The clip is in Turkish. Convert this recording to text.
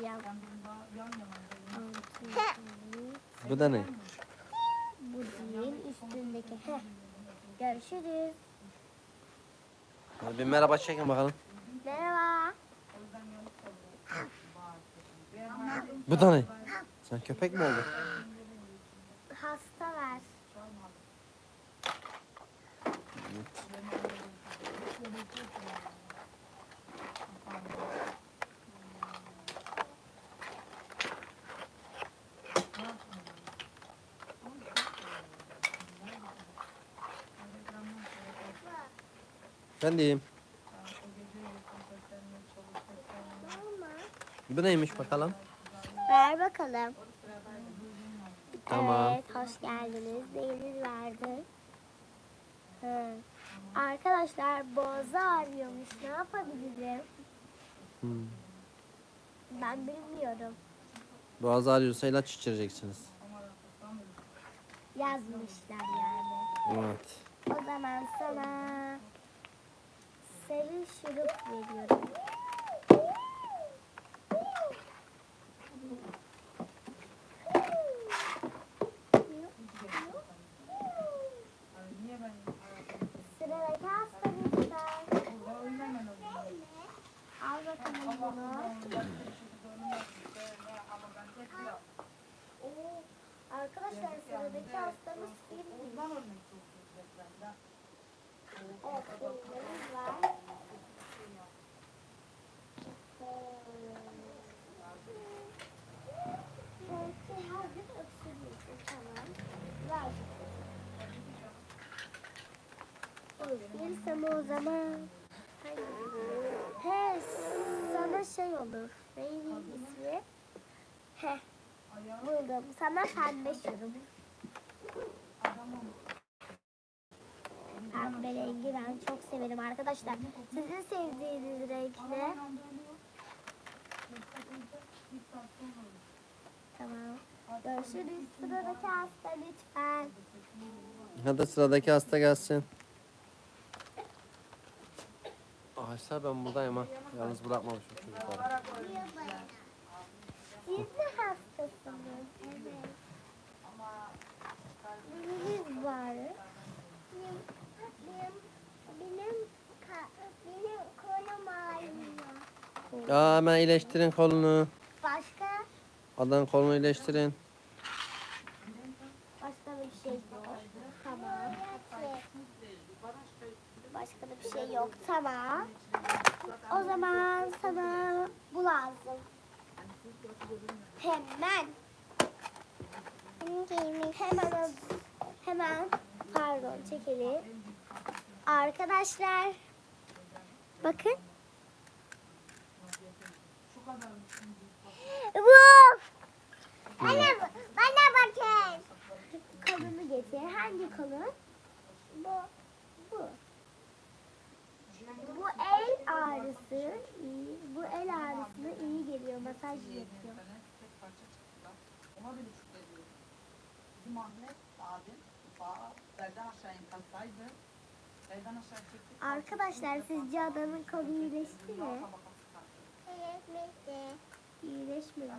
yazacağım. Bu da ne? Bu değil üstündeki. Heh. Görüşürüz. Hadi bir merhaba çekin bakalım. Merhaba. Bu da ne? Sen köpek mi oldun? Hasta ver. Diyeyim. Bu neymiş bakalım? Ver bakalım. Tamam. Evet, hoş geldiniz. Neyiniz vardı? Hı. Arkadaşlar boğazı ağrıyormuş. Ne yapabilirim? Hmm. Ben bilmiyorum. Boğaz ağrıyorsa ilaç içireceksiniz. Yazmışlar yani. Evet. O zaman sana şurup veriyorum. Sıradaki hasta lütfen. Al bakalım bunu. Oo, Arkadaşlar sıradaki hastamız kim? Evet, bilgilerimiz var. Öksürürsem o zaman... He, sana şey olur. Neydi ismi? He, buldum. Sana pembe şurup. Pembe rengi ben çok severim arkadaşlar. Sizin sevdiğiniz renk ne? Tamam. Görüşürüz. Sıradaki hasta lütfen. Hadi sıradaki hasta gelsin. Arkadaşlar ben buradayım ha. Yalnız bırakmamışım çocukları. Siz de hastasınız. Evet. Neyiniz var? Benim, benim, benim kolum ağrıyor. Aa hemen iyileştirin kolunu. Başka? Adamın kolunu iyileştirin. Başka bir şey yok. Tamam. Başka da bir şey yok. Tamam. O zaman sana bu lazım. Hemen. Hemen hemen pardon çekelim. Arkadaşlar bakın. Bu. Masaj yapıyor. Bizim Ahmet abim ufağa belden aşağı enkazsaydı. Belden aşağı çektik. Arkadaşlar sizce adamın kolu iyileşti mi? Kalktı. İyileşmedi. İyileşmedi.